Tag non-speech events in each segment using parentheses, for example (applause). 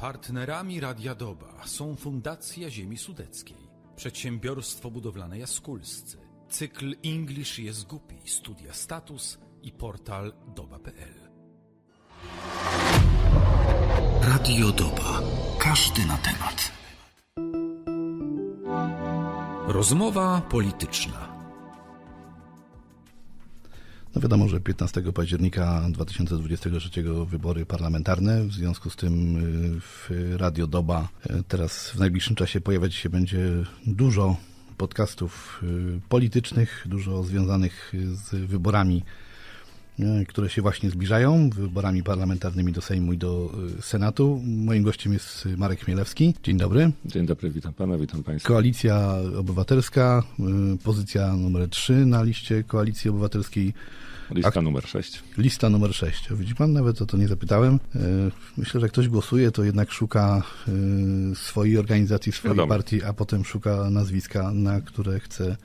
Partnerami Radia Doba są Fundacja Ziemi Sudeckiej, Przedsiębiorstwo Budowlane Jaskulscy, cykl English jest głupi, Studia Status i portal doba.pl. Radio Doba. Każdy na temat. Rozmowa polityczna. No wiadomo, że 15 października 2023 wybory parlamentarne, w związku z tym y, w Radio Doba y, teraz w najbliższym czasie pojawiać się będzie dużo podcastów y, politycznych, dużo związanych z wyborami, które się właśnie zbliżają, wyborami parlamentarnymi do Sejmu i do y, Senatu. Moim gościem jest Marek Chmielewski. Dzień dobry. Dzień dobry, witam pana, witam państwa. Koalicja Obywatelska, y, pozycja numer 3 na liście Koalicji Obywatelskiej. Lista numer 6. Lista numer 6. Widzi pan, nawet o to nie zapytałem. E, Myślę, że ktoś głosuje, to jednak szuka e, swojej organizacji, swojej Wiadomo. partii, a potem szuka nazwiska, na które chce e,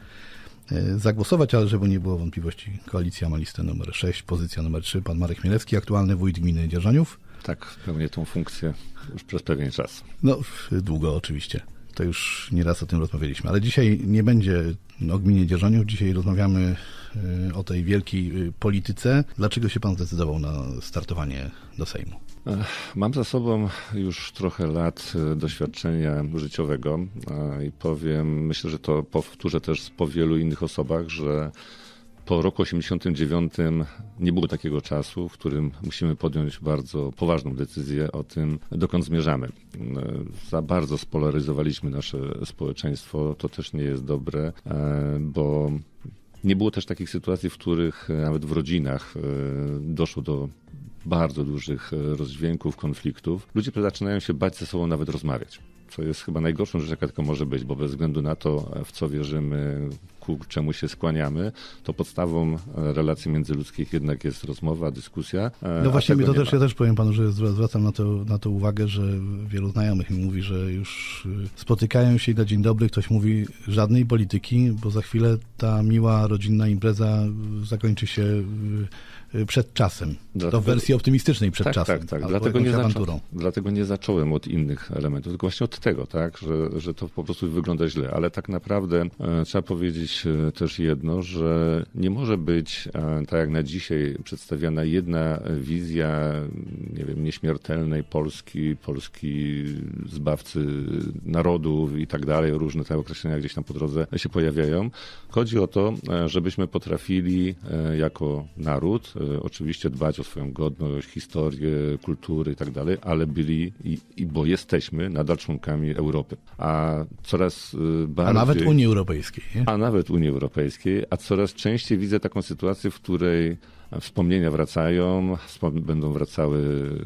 zagłosować, ale żeby nie było wątpliwości, koalicja ma listę numer 6, pozycja numer 3, pan Marek Chmielewski, aktualny wójt gminy Dzierżoniów. Tak, pełnię tą funkcję już przez pewien czas. No, długo oczywiście. To już nieraz o tym rozmawialiśmy, ale dzisiaj nie będzie o gminie Dzierżoniów. Dzisiaj rozmawiamy e, o tej wielkiej e, polityce. Dlaczego się pan zdecydował na startowanie do Sejmu? Mam za sobą już trochę lat e, doświadczenia życiowego i powiem, myślę, że to powtórzę też po wielu innych osobach, że po roku 89 nie było takiego czasu, w którym musimy podjąć bardzo poważną decyzję o tym, dokąd zmierzamy. Za bardzo spolaryzowaliśmy nasze społeczeństwo, to też nie jest dobre, e, bo nie było też takich sytuacji, w których e, nawet w rodzinach e, doszło do bardzo dużych e, rozdźwięków, konfliktów. Ludzie zaczynają się bać ze sobą nawet rozmawiać. Co jest chyba najgorszą rzeczą, jaka tylko może być, bo bez względu na to, e, w co wierzymy, ku czemu się skłaniamy, to podstawą e, relacji międzyludzkich jednak jest rozmowa, dyskusja. No właśnie, mi to też, ma. ja też powiem panu, że zwra- zwracam na to, na to uwagę, że wielu znajomych mi mówi, że już spotykają się i na dzień dobry ktoś mówi żadnej polityki, bo za chwilę ta miła rodzinna impreza zakończy się przed czasem. Dlatego- w wersji optymistycznej przed tak, czasem. Tak, tak. Dlatego nie, zaczą, dlatego nie zacząłem od innych elementów, tylko właśnie od tego, tak, że, że to po prostu wygląda źle. Ale tak naprawdę e, trzeba powiedzieć e, też jedno, że nie może być, e, tak jak na dzisiaj, przedstawiana jedna wizja, nie wiem, nieśmiertelnej Polski, Polski zbawcy narodów i tak dalej. Różne te określenia gdzieś tam po drodze się pojawiają. Chodzi o to, e, żebyśmy potrafili e, jako naród e, oczywiście dbać o swoją godność, historię, kultury i tak dalej, ale byli i, i bo jesteśmy nadal członkami Europy. A coraz e, bardziej... A nawet Unii Europejskiej. Nie? A nawet Unii Europejskiej, a coraz częściej widzę taką sytuację, w której wspomnienia wracają, będą wracały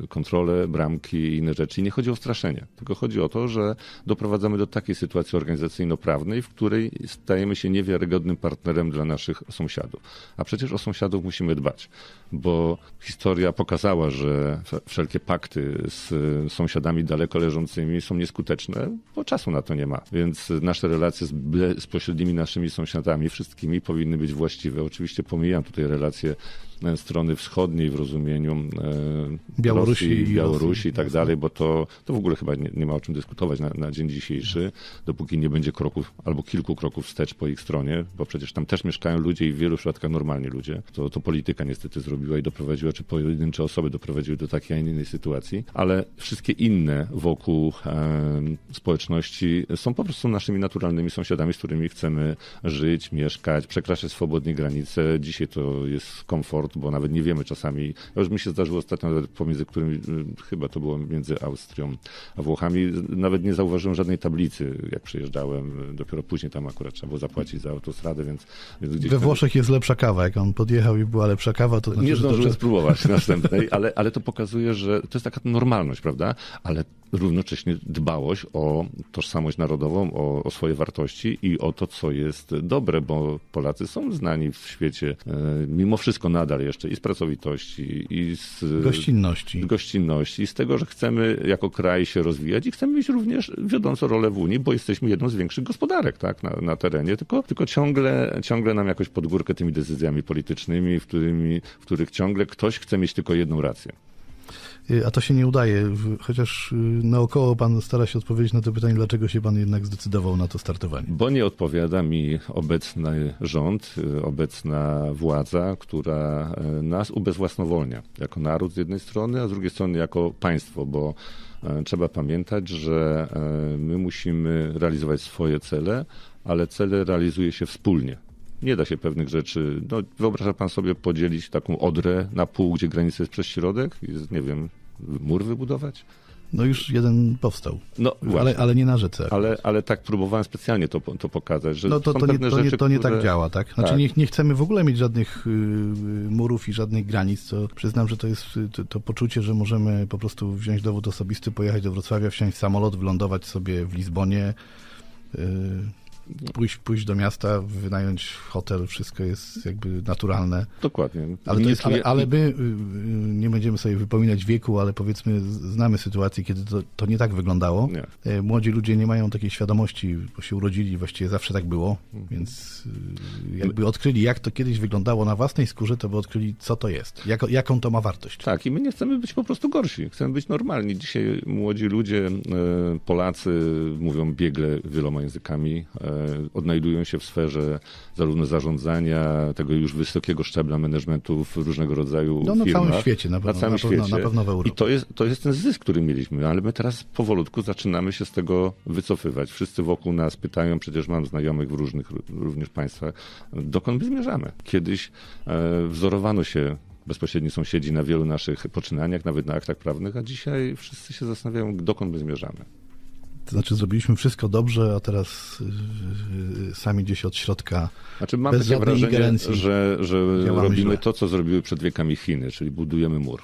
kontrole, bramki i inne rzeczy. I nie chodzi o straszenie, tylko chodzi o to, że doprowadzamy do takiej sytuacji organizacyjno-prawnej, w której stajemy się niewiarygodnym partnerem dla naszych sąsiadów. A przecież o sąsiadów musimy dbać, bo historia pokazała, że wszelkie pakty z sąsiadami daleko leżącymi są nieskuteczne, bo czasu na to nie ma. Więc nasze relacje z bezpośrednimi naszymi sąsiadami, wszystkimi powinny być właściwe. Oczywiście pomijam tutaj relacje strony wschodniej w rozumieniu e, Białorusi Rosji, i Białorusi i tak dalej, bo to, to w ogóle chyba nie, nie ma o czym dyskutować na, na dzień dzisiejszy, dopóki nie będzie kroków albo kilku kroków wstecz po ich stronie, bo przecież tam też mieszkają ludzie i w wielu przypadkach normalni ludzie. To, to polityka niestety zrobiła i doprowadziła, czy pojedyncze osoby doprowadziły do takiej, a nie innej sytuacji, ale wszystkie inne wokół e, społeczności są po prostu naszymi naturalnymi sąsiadami, z którymi chcemy żyć, mieszkać, przekraczać swobodnie granice. Dzisiaj to jest komfort, bo nawet nie wiemy czasami. Ja już mi się zdarzyło ostatnio pomiędzy którymi, y, chyba to było między Austrią a Włochami, nawet nie zauważyłem żadnej tablicy, jak przyjeżdżałem. Dopiero później tam akurat trzeba było zapłacić za autostradę, więc, więc gdzieś We Włoszech jest lepsza kawa. Jak on podjechał i była lepsza kawa, to znaczy, nie to zdążyłem przez- spróbować (laughs) następnej, ale, ale to pokazuje, że to jest taka normalność, prawda? Ale równocześnie dbałość o tożsamość narodową, o, o swoje wartości i o to, co jest dobre, bo Polacy są znani w świecie e, mimo wszystko nadal jeszcze i z pracowitości, i z gościnności. z gościnności, i z tego, że chcemy jako kraj się rozwijać i chcemy mieć również wiodącą rolę w Unii, bo jesteśmy jedną z większych gospodarek tak, na, na terenie, tylko, tylko ciągle, ciągle nam jakoś pod górkę tymi decyzjami politycznymi, w, którymi, w których ciągle ktoś chce mieć tylko jedną rację. Y, A to się nie udaje, chociaż y, naokoło pan stara się odpowiedzieć na to pytanie, dlaczego się pan jednak zdecydował na to startowanie. Bo nie odpowiada mi obecny rząd, y, obecna władza, która nas ubezwłasnowolnia jako naród z jednej strony, a z drugiej strony jako państwo, bo trzeba pamiętać, że my musimy realizować swoje cele, ale cele realizuje się wspólnie. Nie da się pewnych rzeczy, no wyobraża pan sobie podzielić taką odrę na pół, gdzie granica jest przez środek i, nie wiem, mur wybudować? No już jeden powstał, No ale, ale nie na rzece. Ale, ale tak próbowałem specjalnie to, to pokazać, że No to, to, nie, to, nie, rzeczy, to nie które... tak działa, tak? Znaczy Tak. Nie, nie chcemy w ogóle mieć żadnych y, y, murów i żadnych granic, co przyznam, że to jest y, to, to poczucie, że możemy po prostu wziąć dowód osobisty, pojechać do Wrocławia, wsiąść w samolot, wylądować sobie w Lizbonie, y, pójść, pójść do miasta, wynająć hotel, wszystko jest jakby naturalne. Dokładnie. Ale, jest, ale, ale my y, y, nie będziemy sobie wypominać wieku, ale powiedzmy znamy sytuację, kiedy to, to nie tak wyglądało. Nie. E, Młodzi ludzie nie mają takiej świadomości, bo się urodzili, właściwie zawsze tak było, Mhm. więc y, jakby odkryli, jak to kiedyś wyglądało na własnej skórze, to by odkryli, co to jest, jako, jaką to ma wartość. Tak, i my nie chcemy być po prostu gorsi. Chcemy być normalni. Dzisiaj młodzi ludzie, e, Polacy mówią biegle wieloma językami, e, odnajdują się w sferze zarówno zarządzania, tego już wysokiego szczebla managementu w różnego rodzaju No na firmach. całym świecie, na pewno, na całym na pewno, świecie. na pewno w Europie. I to jest, to jest ten zysk, który mieliśmy, ale my teraz powolutku zaczynamy się z tego wycofywać. Wszyscy wokół nas pytają, przecież mam znajomych w różnych również państwach, dokąd my zmierzamy. Kiedyś e, wzorowano się bezpośredni sąsiedzi na wielu naszych poczynaniach, nawet na aktach prawnych, a dzisiaj wszyscy się zastanawiają, dokąd my zmierzamy. To znaczy zrobiliśmy wszystko dobrze, a teraz y, y, sami gdzieś od środka Znaczy mam Bez takie wrażenie, że, że robimy źle. to, co zrobiły przed wiekami Chiny, czyli budujemy mur.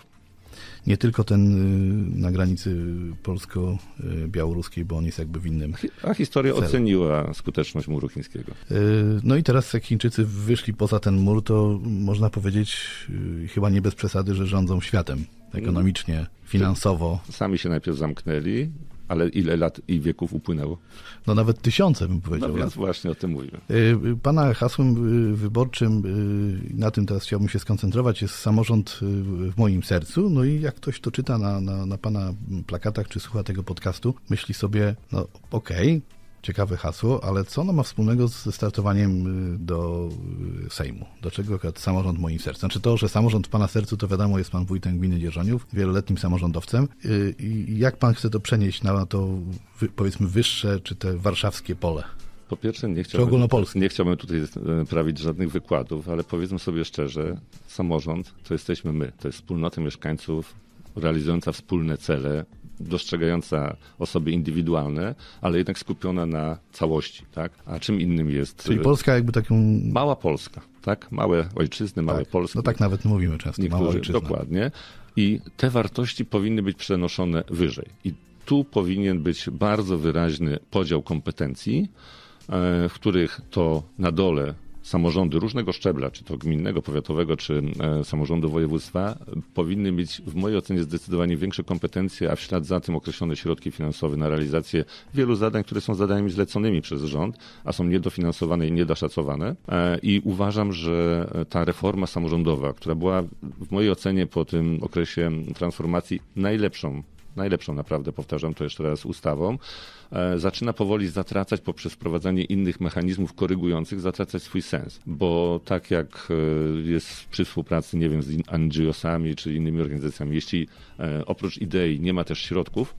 nie tylko ten y, na granicy polsko-białoruskiej, bo on jest jakby w innym A historia Cel. oceniła skuteczność muru chińskiego. Y, No i teraz jak Chińczycy wyszli poza ten mur, to można powiedzieć, y, chyba nie bez przesady, że rządzą światem ekonomicznie, finansowo. Sami się najpierw zamknęli, ale ile lat i wieków upłynęło? No nawet tysiące bym No powiedział. więc lat. właśnie o tym mówimy. Y, y, Pana hasłem y, wyborczym, na tym teraz chciałbym się skoncentrować, jest samorząd w moim sercu. No i jak ktoś to czyta na, na, na Pana plakatach, czy słucha tego podcastu, myśli sobie, no okej, ciekawe hasło, ale co ono ma wspólnego ze startowaniem y, do y, Sejmu? Do czego samorząd moim sercu? Znaczy to, że samorząd w Pana sercu, to wiadomo, jest Pan wójtem gminy Dzierżoniów, wieloletnim samorządowcem. Y, I jak Pan chce to przenieść na to, powiedzmy, wyższe, czy te warszawskie pole? Po pierwsze, nie chciałbym, nie chciałbym tutaj prawić żadnych wykładów, ale powiedzmy sobie szczerze, samorząd to jesteśmy my. To jest wspólnota mieszkańców realizująca wspólne cele, dostrzegająca osoby indywidualne, ale jednak skupiona na całości. Tak? A czym innym jest Czyli e, Polska jakby taką... mała Polska. Tak? Małe ojczyzny, małe tak, Polski. No tak nawet mówimy często, mała Niektórzy, ojczyzna. dokładnie. I te wartości powinny być przenoszone wyżej. I tu powinien być bardzo wyraźny podział kompetencji, e, w których to na dole samorządy różnego szczebla, czy to gminnego, powiatowego, czy e, samorządu województwa, powinny mieć w mojej ocenie zdecydowanie większe kompetencje, a w ślad za tym określone środki finansowe na realizację wielu zadań, które są zadaniami zleconymi przez rząd, a są niedofinansowane i niedoszacowane. E, I uważam, że ta reforma samorządowa, która była w mojej ocenie po tym okresie transformacji najlepszą najlepszą naprawdę, powtarzam to jeszcze raz, ustawą, e, zaczyna powoli zatracać poprzez wprowadzanie innych mechanizmów korygujących, zatracać swój sens. Bo tak jak e, jest przy współpracy, nie wiem, z NGO-sami czy innymi organizacjami, jeśli e, oprócz idei nie ma też środków,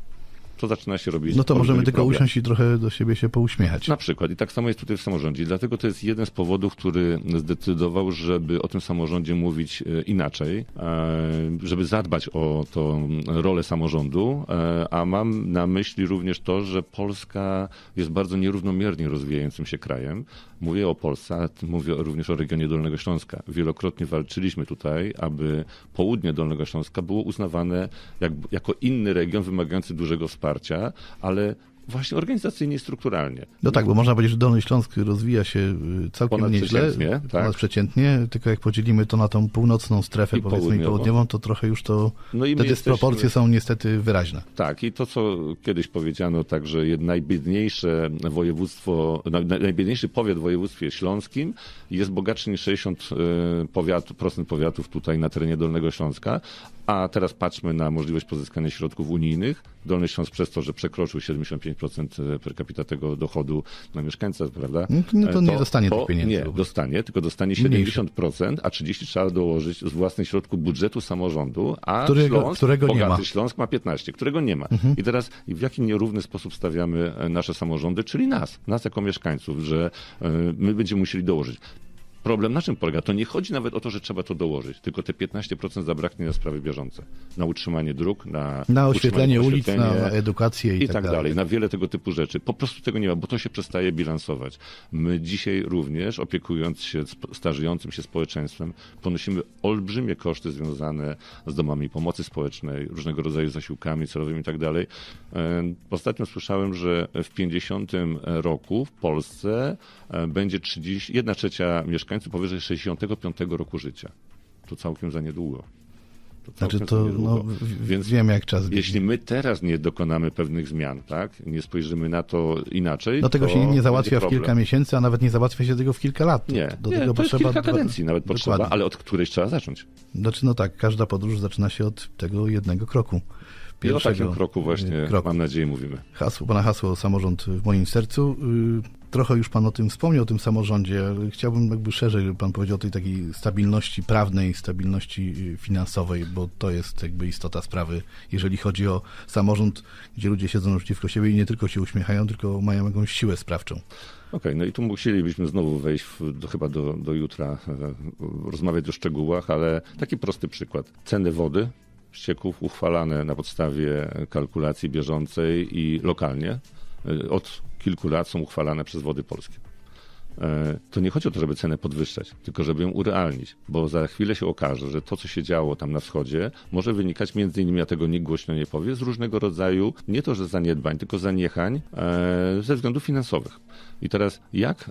to zaczyna się robić No to możemy tylko problem. usiąść i trochę do siebie się pouśmiechać. Na przykład. I tak samo jest tutaj w samorządzie. I Dlatego to jest jeden z powodów, który zdecydował, żeby o tym samorządzie mówić e, inaczej, e, żeby zadbać o tą rolę samorządu, e, a mam na myśli również to, że Polska jest bardzo nierównomiernie rozwijającym się krajem. Mówię o Polsce, ale mówię również o regionie Dolnego Śląska. Wielokrotnie walczyliśmy tutaj, aby południe Dolnego Śląska było uznawane jak, jako inny region wymagający dużego wsparcia, ale właśnie organizacyjnie i strukturalnie. No tak, bo można powiedzieć, że Dolny Śląsk rozwija się y, całkiem nieźle. Ponadprzeciętnie, tak. Ponadprzeciętnie, tylko jak podzielimy to na tą północną strefę, I powiedzmy, i południową. południową, to trochę już to, No te dysproporcje jesteśmy- są niestety wyraźne. Tak, i to, co kiedyś powiedziano, także najbiedniejsze województwo, naj- naj- najbiedniejszy powiat w województwie śląskim jest bogatszy niż 60 e, powiat, procent powiatów tutaj na terenie Dolnego Śląska. A teraz patrzmy na możliwość pozyskania środków unijnych. Dolny Śląsk przez to, że przekroczył 75% per capita tego dochodu na mieszkańca, prawda? No to- no to nie E, dostanie tych pieniędzy. Nie, dostanie, tylko dostanie Mniejsze. 70%, a 30 trzeba dołożyć z własnych środków budżetu samorządu, a Którego- Śląsk, którego nie ma. Śląsk ma 15, którego nie ma. I teraz w jaki nierówny sposób stawiamy e, nasze samorządy, czyli nas, nas jako mieszkańców, że e, my będziemy musieli dołożyć. Problem na czym polega? To nie chodzi nawet o to, że trzeba to dołożyć, tylko te 15% zabraknie na sprawy bieżące. Na utrzymanie dróg, na, Na oświetlenie ulic, na edukację i, i tak dalej, na wiele tego typu rzeczy. Po prostu tego nie ma, bo to się przestaje bilansować. My dzisiaj również, opiekując się starzejącym się społeczeństwem, ponosimy olbrzymie koszty związane z domami pomocy społecznej, różnego rodzaju zasiłkami celowymi i tak dalej. E, Ostatnio słyszałem, że w 50 roku w Polsce e, będzie 30, 1 trzecia mieszkańców powyżej 65 roku życia. To całkiem za niedługo. To Znaczy to, no, Więc wiem jak czas jeśli my teraz nie dokonamy pewnych zmian, tak, nie spojrzymy na to inaczej, No tego się nie załatwia w kilka miesięcy, a nawet nie załatwia się tego w kilka lat. Nie, do nie tego to jest potrzeba kilka dwa- kadencji nawet potrzeba, Dokładnie. ale od którejś trzeba zacząć. Znaczy no tak, każda podróż zaczyna się od tego jednego kroku. I o takim kroku właśnie, y, kroku. mam nadzieję, mówimy. Hasło, pana hasło samorząd w moim sercu. Y, Trochę już pan o tym wspomniał, o tym samorządzie. Chciałbym jakby szerzej, żeby pan powiedział o tej takiej stabilności prawnej, stabilności y, finansowej, bo to jest jakby istota sprawy, jeżeli chodzi o samorząd, gdzie ludzie siedzą naprzeciwko siebie i nie tylko się uśmiechają, tylko mają jakąś siłę sprawczą. Okej, no i tu musielibyśmy znowu wejść w, do, chyba do, do jutra, e, rozmawiać o szczegółach, ale taki prosty przykład. Ceny wody, ścieków uchwalane na podstawie kalkulacji bieżącej i lokalnie e, od kilku lat są uchwalane przez Wody Polskie. E, To nie chodzi o to, żeby cenę podwyższać, tylko żeby ją urealnić, bo za chwilę się okaże, że to, co się działo tam na wschodzie, może wynikać między innymi, ja tego nikt głośno nie powie, z różnego rodzaju, nie to, że zaniedbań, tylko zaniechań e, ze względów finansowych. I teraz jak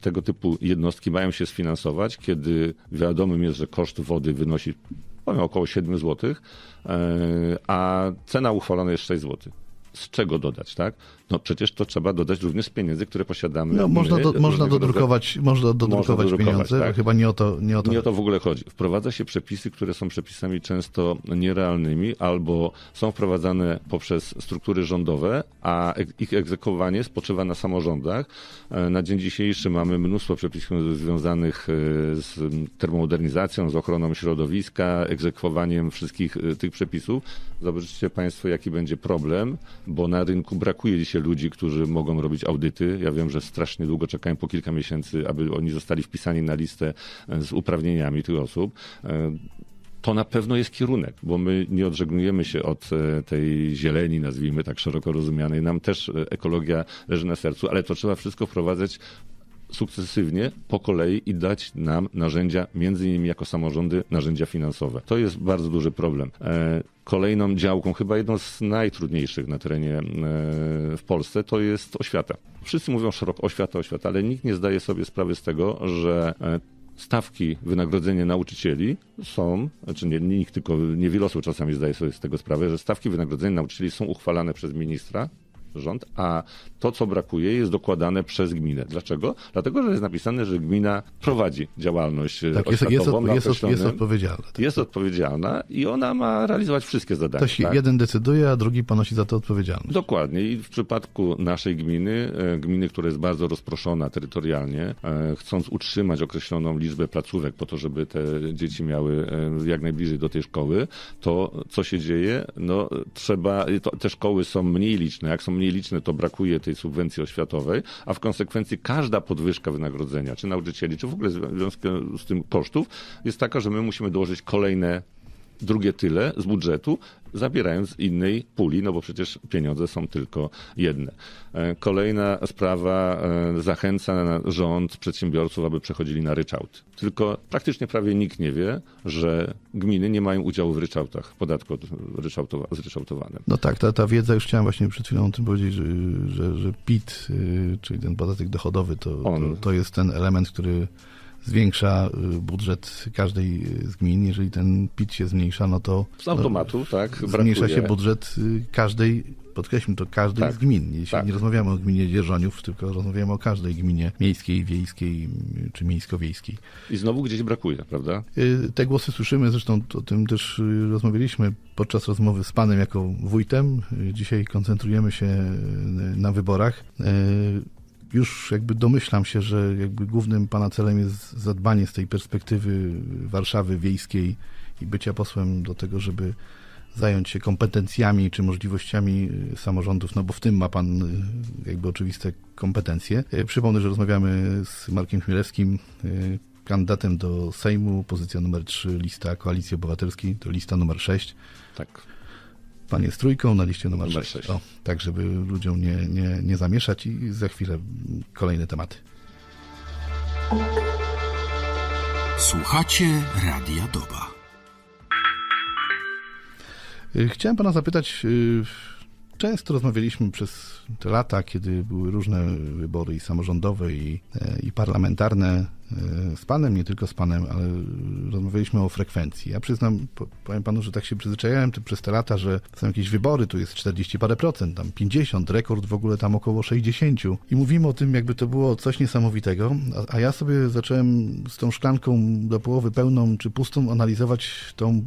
tego typu jednostki mają się sfinansować, kiedy wiadomym jest, że koszt wody wynosi powiem, około 7 zł, e, a cena uchwalona jest 6 zł. Z czego dodać, tak? No przecież to trzeba dodać również z pieniędzy, które posiadamy. No, my, można, do, można dodrukować, można dodrukować dodrukować, pieniądze, tak. chyba nie o to, nie o to nie o to w ogóle chodzi. Wprowadza się przepisy, które są przepisami często nierealnymi albo są wprowadzane poprzez struktury rządowe, a ich egzekwowanie spoczywa na samorządach. E, Na dzień dzisiejszy mamy mnóstwo przepisów związanych e, z termomodernizacją, z ochroną środowiska, egzekwowaniem wszystkich e, tych przepisów. Zobaczcie Państwo, jaki będzie problem, bo na rynku brakuje dzisiaj ludzi, którzy mogą robić audyty. Ja wiem, że strasznie długo czekają po kilka miesięcy, aby oni zostali wpisani na listę e, z uprawnieniami tych osób. E, To na pewno jest kierunek, bo my nie odżegnujemy się od e, tej zieleni, nazwijmy tak szeroko rozumianej. Nam też ekologia leży na sercu, ale to trzeba wszystko wprowadzać sukcesywnie, po kolei i dać nam narzędzia, między innymi jako samorządy, narzędzia finansowe. To jest bardzo duży problem. Kolejną działką, chyba jedną z najtrudniejszych na terenie e, w Polsce, to jest oświata. Wszyscy mówią szeroko oświata, oświata, ale nikt nie zdaje sobie sprawy z tego, że e, stawki wynagrodzenia nauczycieli są, znaczy nie nikt, tylko niewiele osób czasami zdaje sobie z tego sprawę, że stawki wynagrodzenia nauczycieli są uchwalane przez ministra, rząd, a to, co brakuje, jest dokładane przez gminę. Dlaczego? Dlatego, że jest napisane, że gmina prowadzi działalność tak, jest, jest, od, jest, jest odpowiedzialna. Tak. jest odpowiedzialna i ona ma realizować wszystkie zadania. Ktoś tak? jeden decyduje, a drugi ponosi za to odpowiedzialność. Dokładnie. I w przypadku naszej gminy, e, gminy, która jest bardzo rozproszona terytorialnie, e, chcąc utrzymać określoną liczbę placówek po to, żeby te dzieci miały e, jak najbliżej do tej szkoły, to co się dzieje? No trzeba, to, te szkoły są mniej liczne. Jak są mniej liczne, to brakuje tej subwencji oświatowej, a w konsekwencji każda podwyżka wynagrodzenia, czy nauczycieli, czy w ogóle w związku z tym kosztów, jest taka, że my musimy dołożyć kolejne drugie tyle z budżetu, zabierając z innej puli, no bo przecież pieniądze są tylko jedne. E, Kolejna sprawa, e, zachęca na rząd przedsiębiorców, aby przechodzili na ryczałt. Tylko praktycznie prawie nikt nie wie, że gminy nie mają udziału w ryczałtach, podatku od ryczałtowa- zryczałtowanym. No tak, ta, ta wiedza, już chciałem właśnie przed chwilą o tym powiedzieć, że, że, że PIT, y, czyli ten podatek dochodowy, to, to, to jest ten element, który zwiększa y, budżet każdej y, z gmin. Jeżeli ten PIT się zmniejsza, no to Z automatu, tak, no, zmniejsza brakuje. się budżet y, każdej, podkreślmy to, każdej Tak, z gmin. Jeśli tak. nie rozmawiamy o gminie Dzierżoniów, tylko rozmawiamy o każdej gminie miejskiej, wiejskiej y, czy miejsko-wiejskiej. I znowu gdzieś brakuje, prawda? Te głosy słyszymy, zresztą o tym też rozmawialiśmy podczas rozmowy z panem jako wójtem. Dzisiaj koncentrujemy się na wyborach. Już jakby domyślam się, że jakby głównym pana celem jest zadbanie z tej perspektywy Warszawy wiejskiej i bycia posłem do tego, żeby zająć się kompetencjami czy możliwościami samorządów, no bo w tym ma pan y, jakby oczywiste kompetencje. Y, Przypomnę, że rozmawiamy z Markiem Chmielewskim, y, kandydatem do Sejmu, pozycja numer 3, lista Koalicji Obywatelskiej, to lista numer 6. Tak. Pan jest trójką na liście numer, Numer 6. sześć. O, tak, żeby ludziom nie, nie, nie zamieszać i za chwilę kolejne tematy. Słuchacie Radia Doba. Y, Chciałem pana zapytać, y, często rozmawialiśmy przez te lata, kiedy były różne wybory i samorządowe, i, e, i parlamentarne e, z panem, nie tylko z panem, ale rozmawialiśmy o frekwencji. Ja przyznam, po- powiem panu, że tak się przyzwyczaiłem przez te lata, że są jakieś wybory, tu jest 40 parę procent, tam 50, rekord w ogóle tam około 60 i mówimy o tym, jakby to było coś niesamowitego, a, a ja sobie zacząłem z tą szklanką do połowy pełną czy pustą analizować tą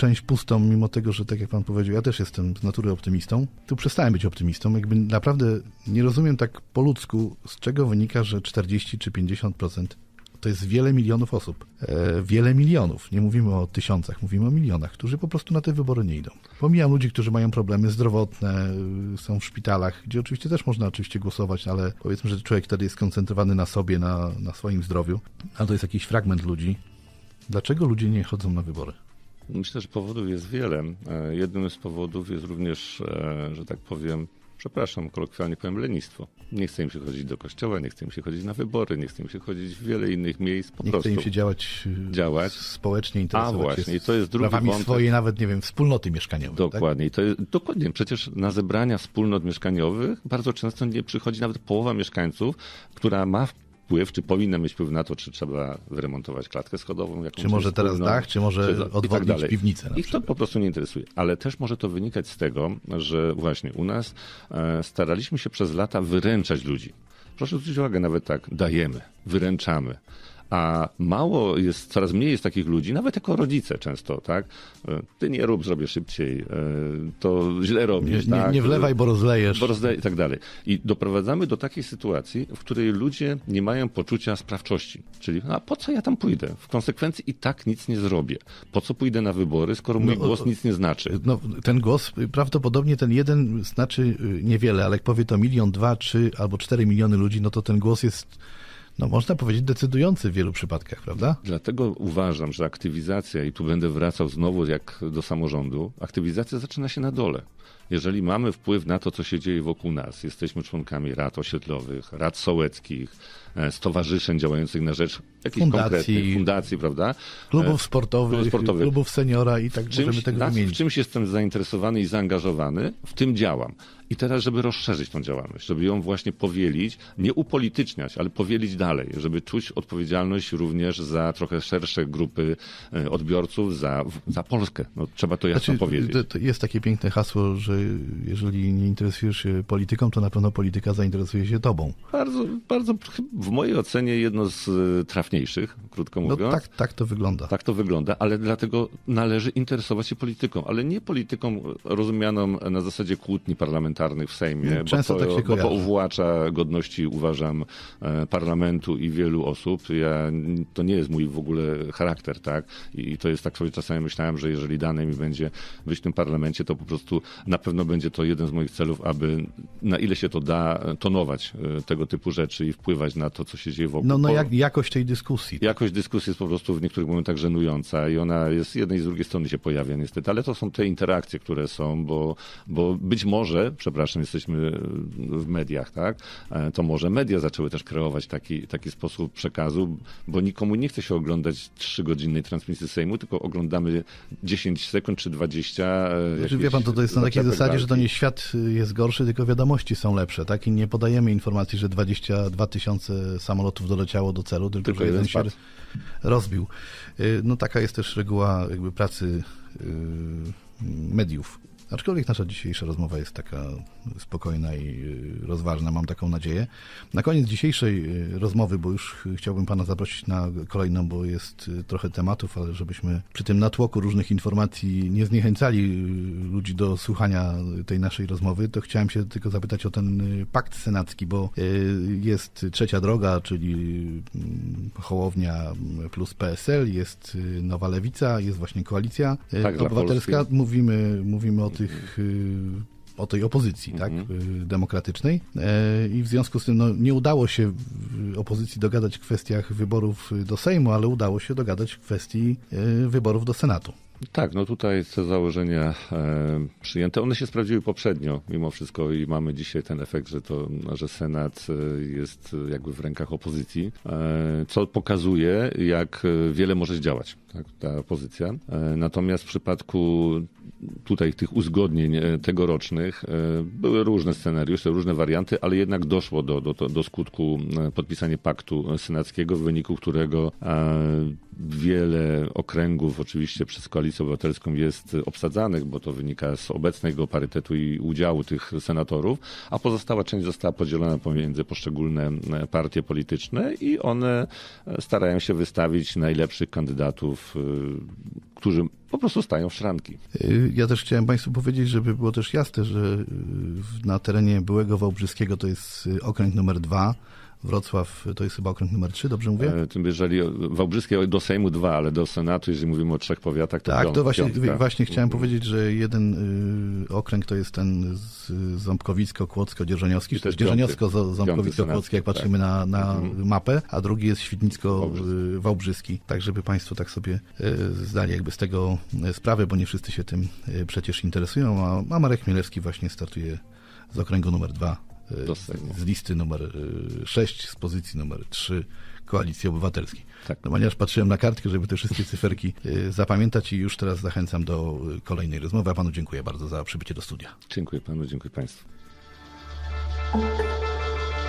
część pustą, mimo tego, że tak jak pan powiedział, ja też jestem z natury optymistą. Tu przestałem być optymistą. Jakby naprawdę nie rozumiem tak po ludzku, z czego wynika, że 40 czy 50% to jest wiele milionów osób. E, wiele milionów. Nie mówimy o tysiącach, mówimy o milionach, którzy po prostu na te wybory nie idą. Pomijam ludzi, którzy mają problemy zdrowotne, y, są w szpitalach, gdzie oczywiście też można oczywiście głosować, ale powiedzmy, że człowiek wtedy jest skoncentrowany na sobie, na, na swoim zdrowiu. Ale to jest jakiś fragment ludzi. Dlaczego ludzie nie chodzą na wybory? Myślę, że powodów jest wiele. E, Jednym z powodów jest również, e, że tak powiem, przepraszam, kolokwialnie powiem, lenistwo. Nie chce im się chodzić do kościoła, nie chce im się chodzić na wybory, nie chce im się chodzić w wiele innych miejsc, po Nie prostu. chce im się działać, y, Działać. społecznie, interesować A, właśnie, się i to jest drugi sprawami wątek. swojej nawet, nie wiem, wspólnoty mieszkaniowej. Tak? Dokładnie. I to jest, dokładnie. Przecież na zebrania wspólnot mieszkaniowych bardzo często nie przychodzi nawet połowa mieszkańców, która ma wpływ, czy powinna mieć wpływ na to, czy trzeba wyremontować klatkę schodową. Jakąś Czy może teraz wspólną, dach, czy może tak odwodnić dalej. piwnicę Ich to po prostu nie interesuje. Ale też może to wynikać z tego, że właśnie u nas e, staraliśmy się przez lata wyręczać ludzi. Proszę zwrócić uwagę, nawet tak, dajemy, wyręczamy. A mało jest, coraz mniej jest takich ludzi, nawet jako rodzice często, tak? Ty nie rób, zrobię szybciej, e, to źle Nie, robisz, nie, tak? nie wlewaj, bo rozlejesz. Bo rozdaje i tak dalej. I doprowadzamy do takiej sytuacji, w której ludzie nie mają poczucia sprawczości. Czyli, a po co ja tam pójdę? W konsekwencji i tak nic nie zrobię. Po co pójdę na wybory, skoro mój No, głos nic nie znaczy? No, ten głos, prawdopodobnie ten jeden znaczy y, niewiele, ale jak powie to milion, dwa, trzy albo cztery miliony ludzi, no to ten głos jest, no można powiedzieć, decydujący w wielu przypadkach, prawda? Dlatego uważam, że aktywizacja, i tu będę wracał znowu jak do samorządu, aktywizacja zaczyna się na dole. Jeżeli mamy wpływ na to, co się dzieje wokół nas, jesteśmy członkami rad osiedlowych, rad sołeckich, e, stowarzyszeń działających na rzecz jakichś Fundacji. konkretnych fundacji, prawda? Klubów E, sportowych, klubów sportowych. klubów seniora i tak możemy czymś, tego na, w wymienić. czymś jestem zainteresowany i zaangażowany, w tym działam. I teraz, żeby rozszerzyć tą działalność, żeby ją właśnie powielić, nie upolityczniać, ale powielić dalej, żeby czuć odpowiedzialność również za trochę szersze grupy e, odbiorców, za, za Polskę. No, trzeba to jasno Znaczy, powiedzieć. to, to jest takie piękne hasło, że jeżeli nie interesujesz się polityką, to na pewno polityka zainteresuje się tobą. Bardzo, bardzo, w mojej ocenie jedno z e, trafniejszych, krótko No mówiąc. tak, tak to wygląda. Tak to wygląda, ale dlatego należy interesować się polityką, ale nie polityką rozumianą na zasadzie kłótni parlamentarnych w Sejmie, No, często bo, to, tak się bo to uwłacza godności, uważam, e, parlamentu i wielu osób. Ja, to nie jest mój w ogóle charakter, tak? I to jest tak sobie czasami myślałem, że jeżeli dane mi będzie być w tym parlamencie, to po prostu na pewno będzie to jeden z moich celów, aby na ile się to da, tonować e, tego typu rzeczy i wpływać na to, co się dzieje wokół. No, no jak, jakość tej dyskusji. Jakość dyskusji jest po prostu w niektórych momentach żenująca i ona jest z jednej i z drugiej strony się pojawia niestety, ale to są te interakcje, które są, bo, bo być może, przepraszam, jesteśmy w mediach, tak? E, To może media zaczęły też kreować taki, taki sposób przekazu, bo nikomu nie chce się oglądać trzygodzinnej transmisji Sejmu, tylko oglądamy 10 sekund czy 20. e, Znaczy, wie pan, to, to jest na takiej zaczepek zasadzie, że to walki. nie świat y, jest gorszy, tylko wiadomości są lepsze, tak? I nie podajemy informacji, że 22 tysiące samolotów doleciało do celu, tylko, Tylko że jeden się rozbił. Y, No taka jest też reguła jakby pracy y, mediów. Aczkolwiek nasza dzisiejsza rozmowa jest taka spokojna i y, rozważna, mam taką nadzieję. Na koniec dzisiejszej y, rozmowy, bo już ch- chciałbym Pana zaprosić na kolejną, bo jest y, trochę tematów, ale żebyśmy przy tym natłoku różnych informacji nie zniechęcali ludzi do słuchania tej naszej rozmowy, to chciałem się tylko zapytać o ten pakt senacki, bo jest trzecia droga, czyli mm, Hołownia plus PSL, jest Nowa Lewica, jest właśnie koalicja Tak, obywatelska. Mówimy, mówimy o tych y, o tej opozycji tak, Mhm. y, demokratycznej E, i w związku z tym no, nie udało się w opozycji dogadać w kwestiach wyborów y, do Sejmu, ale udało się dogadać w kwestii y, wyborów do Senatu. Tak, no tutaj te założenia e, przyjęte, one się sprawdziły poprzednio mimo wszystko i mamy dzisiaj ten efekt, że to, że Senat e, jest e, jakby w rękach opozycji, co pokazuje, jak wiele może zdziałać tak, ta opozycja. Natomiast w przypadku tutaj tych uzgodnień tegorocznych były różne scenariusze, różne warianty, ale jednak doszło do, do, do skutku e, podpisania paktu senackiego, w wyniku którego wiele okręgów oczywiście przez Koalicję Obywatelską jest obsadzanych, bo to wynika z obecnego parytetu i udziału tych senatorów, a pozostała część została podzielona pomiędzy poszczególne e, partie polityczne i one e, starają się wystawić najlepszych kandydatów, e, którzy po prostu stają w szranki. Ja też chciałem Państwu powiedzieć, żeby było też jasne, że na terenie byłego Wałbrzyskiego to jest okręg numer dwa, Wrocław to jest chyba okręg numer trzy, dobrze mówię? E, jeżeli Wałbrzyskie do Sejmu dwa, ale do Senatu, jeżeli mówimy o trzech powiatach, to Tak, piąt- to właśnie, piątka. właśnie chciałem powiedzieć, że jeden y, okręg to jest ten z Ząbkowicko, Kłodzko, Dzierżoniowski, I czy to też jest Dzierżoniowsko, piąty. Zo- Ząbkowicko, Piąty senacki, Kłodzkie, jak tak. patrzymy na, na Mhm. mapę, a drugi jest Świdnicko, Wałbrzyski. y. Tak, żeby Państwo tak sobie y, zdali jakby z tego sprawę, bo nie wszyscy się tym przecież interesują, a, Marek Chmielewski właśnie startuje z okręgu numer dwa, y, Do z, listy numer 6, z pozycji numer 3 Koalicji Obywatelskiej. Tak. No, ponieważ patrzyłem na kartkę, żeby te wszystkie cyferki y, zapamiętać i już teraz zachęcam do y, kolejnej rozmowy, a panu dziękuję bardzo za przybycie do studia. Dziękuję panu, dziękuję państwu.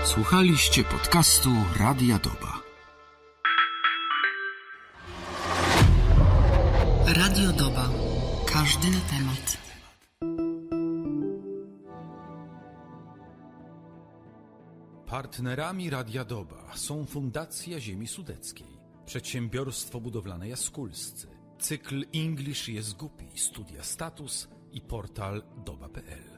Słuchaliście podcastu Radia Doba. Radio Doba. Każdy temat. Partnerami Radia Doba są Fundacja Ziemi Sudeckiej, Przedsiębiorstwo Budowlane Jaskulscy, cykl English jest głupi, studia Status i portal doba.pl.